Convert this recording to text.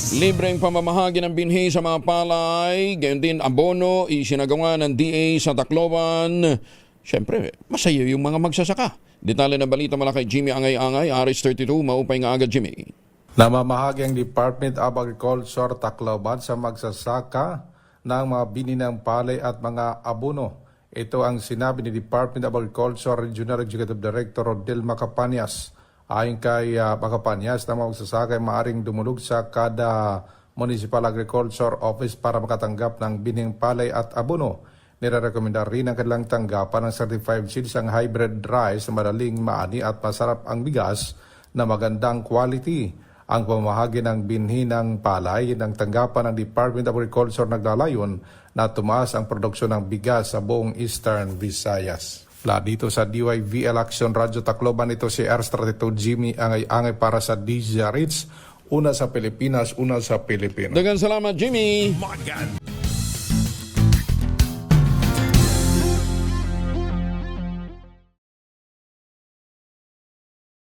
Libreng pamamahagi ng binhi sa mga palay, gayon din abono, isinagawa ng DA sa Tacloban. Siyempre, masaya yung mga magsasaka. Detalye ng balita mula kay Jimmy Angay-Angay, Aris 32, maupay nga agad Jimmy. Namamahagi ang Department of Agriculture Tacloban sa magsasaka ng mga bininang palay at mga abono. Ito ang sinabi ni Department of Agriculture Regional Executive Director Rodel Macapanias. Ayon kay uh, Macapanias na mga magsasaka ay maaring dumulog sa kada Municipal Agriculture Office para makatanggap ng bining palay at abono. Nirerekomenda rin ang kanilang tanggapan ng certified seeds ang hybrid rice na madaling maani at masarap ang bigas na magandang quality. Ang pamahagi ng binhi ng palay ng tanggapan ng Department of Agriculture naglalayon na tumaas ang produksyon ng bigas sa buong Eastern Visayas. La dito sa DYVL Action Radio Tacloban ito si R32 Jimmy Angay-Angay para sa DJ Ritz. Una sa Pilipinas, una sa Pilipino. Dagan salamat Jimmy! Magan